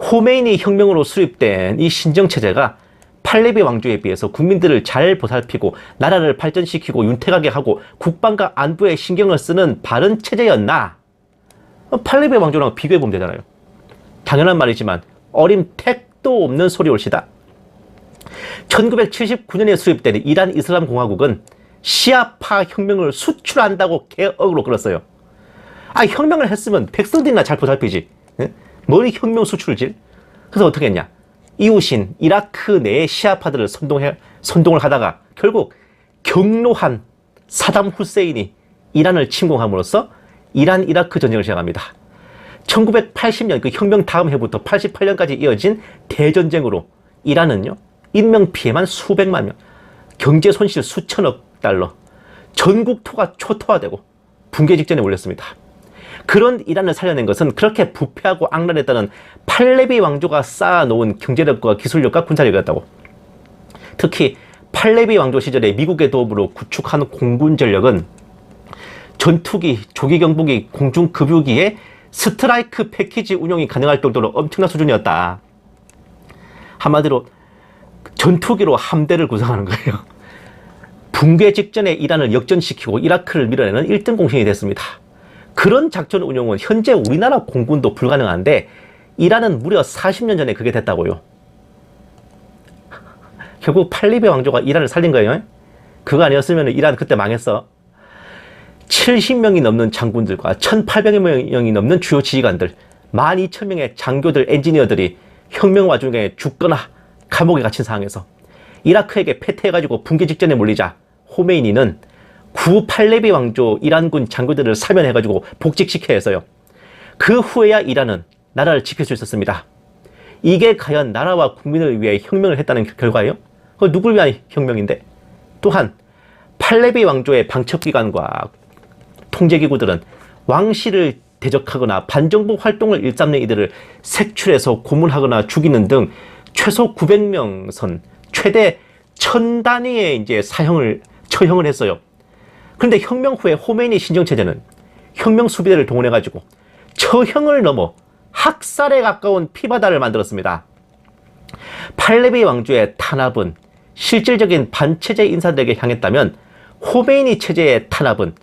호메인이 혁명으로 수립된 이 신정체제가 팔레비 왕조에 비해서 국민들을 잘 보살피고 나라를 발전시키고 윤택하게 하고 국방과 안보에 신경을 쓰는 바른 체제였나? 어, 팔레비 왕조랑 비교해보면 되잖아요. 당연한 말이지만 어림 택도 없는 소리 올시다. 1979년에 수립된 이란 이슬람 공화국은 시아파 혁명을 수출한다고 개억으로 끌었어요. 아 혁명을 했으면 백성들이나 잘 보살피지. 응? 뭘 혁명 수출질? 그래서 어떻게 했냐? 이웃인 이라크 내의 시아파들을 선동해, 선동을 하다가 결국 경로한 사담 후세인이 이란을 침공함으로써 이란 이라크 전쟁을 시작합니다. 1980년 그 혁명 다음 해부터 88년까지 이어진 대전쟁으로 이란은요 인명 피해만 수백만 명, 경제 손실 수천억 달러, 전국 토가 초토화되고 붕괴 직전에 몰렸습니다. 그런 이란을 살려낸 것은 그렇게 부패하고 악랄했다는 팔레비 왕조가 쌓아놓은 경제력과 기술력과 군사력이었다고. 특히 팔레비 왕조 시절에 미국의 도움으로 구축한 공군 전력은 전투기, 조기 경보기, 공중 급유기에 스트라이크 패키지 운용이 가능할 정도로 엄청난 수준이었다. 한마디로 전투기로 함대를 구성하는 거예요. 붕괴 직전에 이란을 역전시키고 이라크를 밀어내는 1등 공신이 됐습니다. 그런 작전 운용은 현재 우리나라 공군도 불가능한데 이란은 무려 40년 전에 그게 됐다고요. 결국 팔리베 왕조가 이란을 살린 거예요. 그거 아니었으면 이란 그때 망했어. 70명이 넘는 장군들과 1,800명이 넘는 주요 지휘관들, 12,000명의 장교들, 엔지니어들이 혁명 와중에 죽거나 감옥에 갇힌 상황에서 이라크에게 패퇴해가지고 붕괴 직전에 몰리자 호메이니는 구 팔레비 왕조 이란군 장교들을 사면해가지고 복직시켜야 해서요. 그 후에야 이란은 나라를 지킬 수 있었습니다. 이게 과연 나라와 국민을 위해 혁명을 했다는 결과예요? 그 누굴 위한 혁명인데? 또한 팔레비 왕조의 방첩기관과 통제기구들은 왕실을 대적하거나 반정부 활동을 일삼는 이들을 색출해서 고문하거나 죽이는 등 최소 900명 선, 최대 1000단위의 이제 사형을, 처형을 했어요. 그런데 혁명 후에 호메니 신정체제는 혁명 수비대를 동원해가지고 처형을 넘어 학살에 가까운 피바다를 만들었습니다. 팔레비 왕조의 탄압은 실질적인 반체제 인사들에게 향했다면 호메이니 체제의 탄압은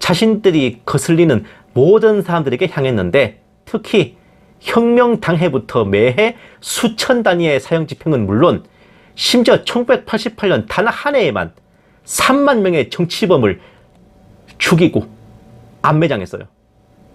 자신들이 거슬리는 모든 사람들에게 향했는데 특히 혁명 당해부터 매해 수천 단위의 사형 집행은 물론 심지어 1988년 단 한 해에만 3만 명의 정치범을 죽이고 안매장했어요.